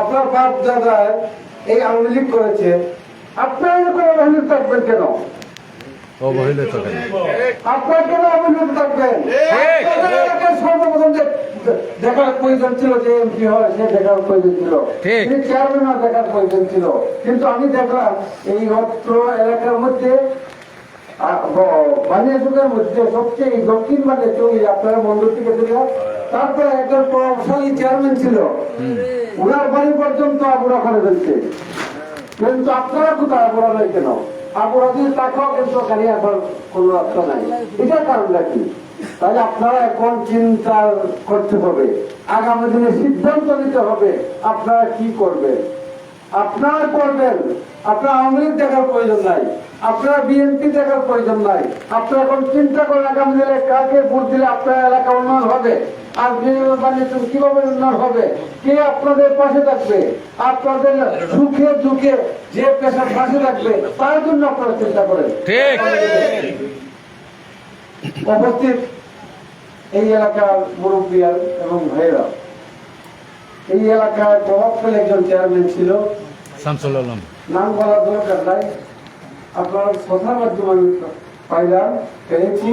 আপনার বাপ দাদা এই আওয়ামী লীগ করেছে আপনারা এরকম আওয়ামী লীগ থাকবেন কেন? অবহেলিত কেন আপনার কেন আওয়ামী লীগ থাকবেন সর্বপ্রথম যে দেখার প্রয়োজন ছিল যে এমপি হয় সে দেখার প্রয়োজন ছিল। তিনি চেয়ারম্যান দেখার প্রয়োজন ছিল। কিন্তু আমি দেখলাম এই অত্র এলাকার মধ্যে বানিয়া যুগের মধ্যে সবচেয়ে দক্ষিণ মানে চৌই আপনারা মন্দির থেকে তারপরে একজন প্রভাবশালী চেয়ারম্যান ছিল। উনার বাড়ি পর্যন্ত আবুরা করে ফেলছে। কিন্তু আপনারা কোথায় আবুরা নাই কেন? আবুরা যদি কিন্তু গাড়ি আসার কোন রাস্তা নাই। এটার কারণটা কি? তাহলে আপনারা এখন চিন্তা করতে হবে। আগামী দিনে সিদ্ধান্ত নিতে হবে আপনারা কি করবেন? আপনারা করবেন আপনার আওয়ামী লীগ দেখার প্রয়োজন নাই আপনারা বিএনপি দেখার প্রয়োজন নাই। আপনার এখন চিন্তা করেন আগামী দিনে কাকে ভোট দিলে আপনার এলাকা উন্নয়ন হবে? আর বাণিজ্য কীভাবে উন্নয়ন হবে? কে আপনাদের পাশে থাকবে? আপনাদের সুখে দুঃখে যে পেশার পাশে থাকবে তার জন্য আপনারা চিন্তা করেন। উপস্থিত এই এলাকার মুরব্বিয়ার এবং ভাইয়েরা এই এলাকায় প্রভাবশালী একজন চেয়ারম্যান ছিল। শামসুল আলম। নাম বলার দরকার নাই। আপনার কথার মাধ্যমে আমি পাইলাম পেয়েছি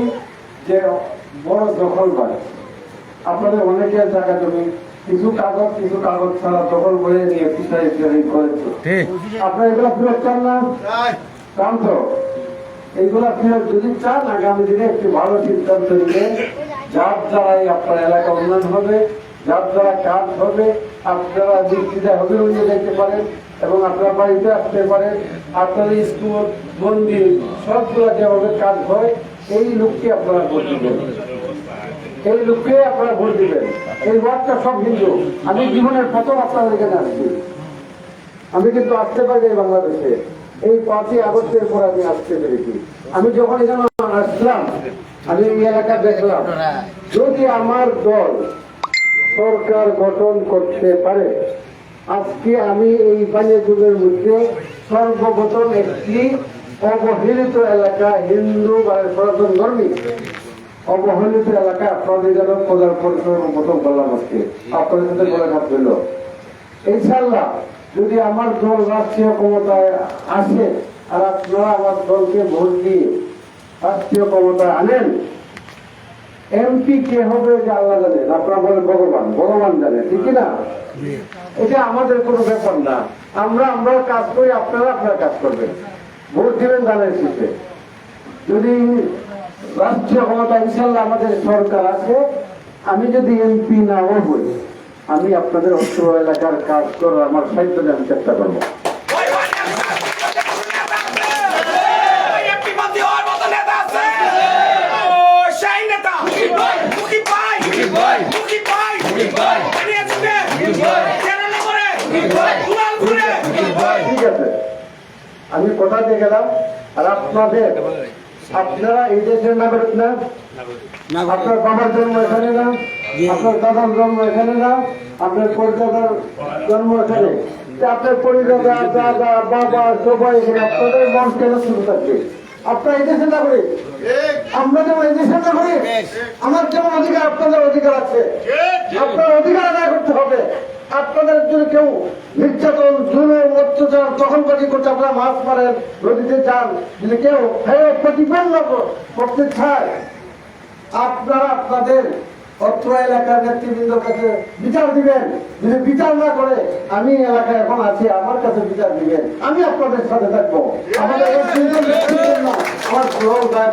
যে বড় আপনাদের জায়গা জমি কিছু কাগজ কিছু কাগজ ছাড়া দখল করে নিয়ে পিছাই করেছে ঠিক আপনারা এগুলো ফেরত চান না? চান তো? এইগুলা ফেরত যদি চান আগামী দিনে একটি ভালো সিদ্ধান্ত নিলে যার দ্বারাই আপনার এলাকা উন্নয়ন হবে যার দ্বারা কাজ হবে আপনারা দিকটিতে হবে দেখতে পারেন। এবং আপনার বাড়িতে আসতে পারেন, আপনাদের স্কুল, মন্দির, সবগুলো যেভাবে কাজ হয়, এই লোককে আপনারা ভোট দিবেন। এই লোককে আপনারা ভোট দিবেন। এই ওয়ার্ডটা সব হিন্দু। আমি জীবনের প্রথম আপনাদের এখানে আসছি। আমি কিন্তু আসতে পারি এই বাংলাদেশে। এই পাঁচই আগস্টের পর আমি আসতে পেরেছি। আমি যখন এখানে আসলাম, আমি এই এলাকা দেখলাম, যদি আমার দল সরকার গঠন করতে পারে আজকে আমি এই বানিয়া যুগের মধ্যে সর্বপ্রথম একটি অবহেলিত এলাকা হিন্দু বা সনাতন ধর্মী অবহেলিত এলাকা আপনাদের যেন প্রদান পরিষেবার মতো বললাম আজকে। আপনাদের সাথে হইল। ইনশাল্লাহ যদি আমার দল রাষ্ট্রীয় ক্ষমতায় আসে আর আপনারা আমার দলকে ভোট দিয়ে রাষ্ট্রীয় ক্ষমতায় আনেন এমপি কে হবে যে আল্লাহ জানেন আপনারা বলেন ভগবান ভগবান জানে, ঠিক না এটা আমাদের কোনো ব্যাপার না। আমরা আমরা কাজ করি, আপনারা আপনারা কাজ করবেন। ভোট দিবেন দানের শীতে। যদি রাষ্ট্রীয় ক্ষমতা ইনশাল্লাহ আমাদের সরকার আছে, আমি যদি এমপি নাও হই, আমি আপনাদের অস্ত্র এলাকার কাজ করার আমার সাহিত্য আমি চেষ্টা করব ঠিক আছে। আমি কথা দিয়ে গেলাম? আর আপনাদের আপনারা এই দেশের নাগরিক না? আপনার বাবার জন্ম এখানে না? আপনার দাদার জন্ম এখানে না? আপনার পরিদাদার জন্ম এখানে? আপনার পরিদাদা দাদা বাবা সবাই এখানে আপনাদের মন কেন শুরু থাকবে? আপনার এই দেশের নাগরিক? আমরা যেমন এই দেশের নাগরিক আমার যেমন অধিকার আপনাদের অধিকার আছে আপনার অধিকার আদায় করতে হবে আপনাদের যদি কেউ নির্যাতন জুলুম অত্যাচার দখলবাজি করতে আপনারা মাছ মারেন, নদীতে যান, যদি কেউ হ্যাঁ প্রতিপন্ন করতে চায়, আপনারা আপনাদের অত্র এলাকার নেতৃবৃন্দর কাছে বিচার দিবেন। যদি বিচার না করে, আমি এলাকায় এখন আছি, আমার কাছে বিচার দিবেন। আমি আপনাদের সাথে থাকব। আমার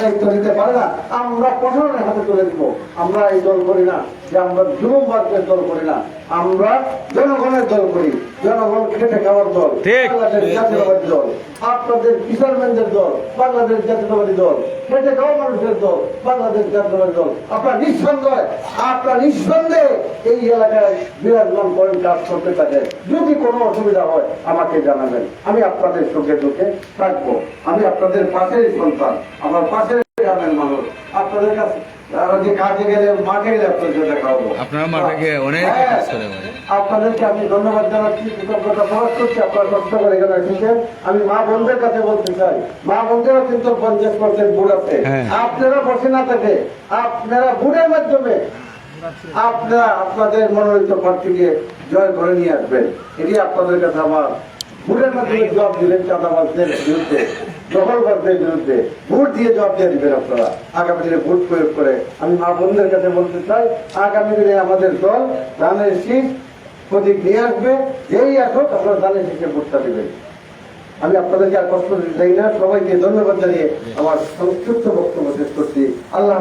দায়িত্ব নিতে পারে না। আমরা প্রশাসনের হাতে তুলে দিব। আমরা এই দল করি না। যে আমরা যুবকবাদের দল করি না আমরা জনগণের দল করি। জনগণ খেটে খাওয়ার দল বাংলাদেশ জাতীয়তাবাদী দল আপনাদের ফিশারম্যানদের দল বাংলাদেশ জাতীয়তাবাদী দল খেটে খাওয়া মানুষের দল বাংলাদেশ জাতীয়তাবাদী দল। আপনার নিঃসন্দেহে আপনার নিঃসন্দেহে এই এলাকায় বিরাজমান করেন কাজ করতে থাকেন যদি কোনো অসুবিধা হয় আমাকে জানাবেন। আমি আপনাদের সঙ্গে দুঃখে থাকব। আমি আপনাদের পাশের সন্তান। আমার পাশের গ্রামের মানুষ। আপনাদের কাছে আপনারা মাঠে গিয়ে অনেক হ্যাঁ। আপনাদেরকে আমি ধন্যবাদ জানাচ্ছি কৃতজ্ঞতা প্রকাশ করছি আপনারা কষ্ট করে এখানে এসেছেন আমি মা বোনদের কাছে বলতে চাই মা বোনদেরও কিন্তু পঞ্চাশ পার্সেন্ট বুড় আছে হ্যাঁ। আপনারা বসে না থাকে আপনারা বুড়ের মাধ্যমে আপনারা আপনাদের মনোনীত প্রার্থীকে জয় করে নিয়ে আসবেন এটি আপনাদের কাছে আমার ভোটের মাধ্যমে জবাব দিবেন চাঁদাবাজদের বিরুদ্ধে দখলবাজদের বিরুদ্ধে। ভোট দিয়ে জবাব দিয়ে দিবেন আপনারা। আগামী দিনে ভোট প্রয়োগ করে আমি মা বোনদের কাছে বলতে চাই, আগামী দিনে আমাদের দল ধানের শীত প্রতীক নিয়ে আসবে। যেই আসুক আপনারা ধানের শীতের ভোটটা দিবেন। আমি আপনাদেরকে আর কষ্ট দিতে চাই না। সবাইকে ধন্যবাদ জানিয়ে আমার সংক্ষিপ্ত বক্তব্য শেষ করছি। আল্লাহ।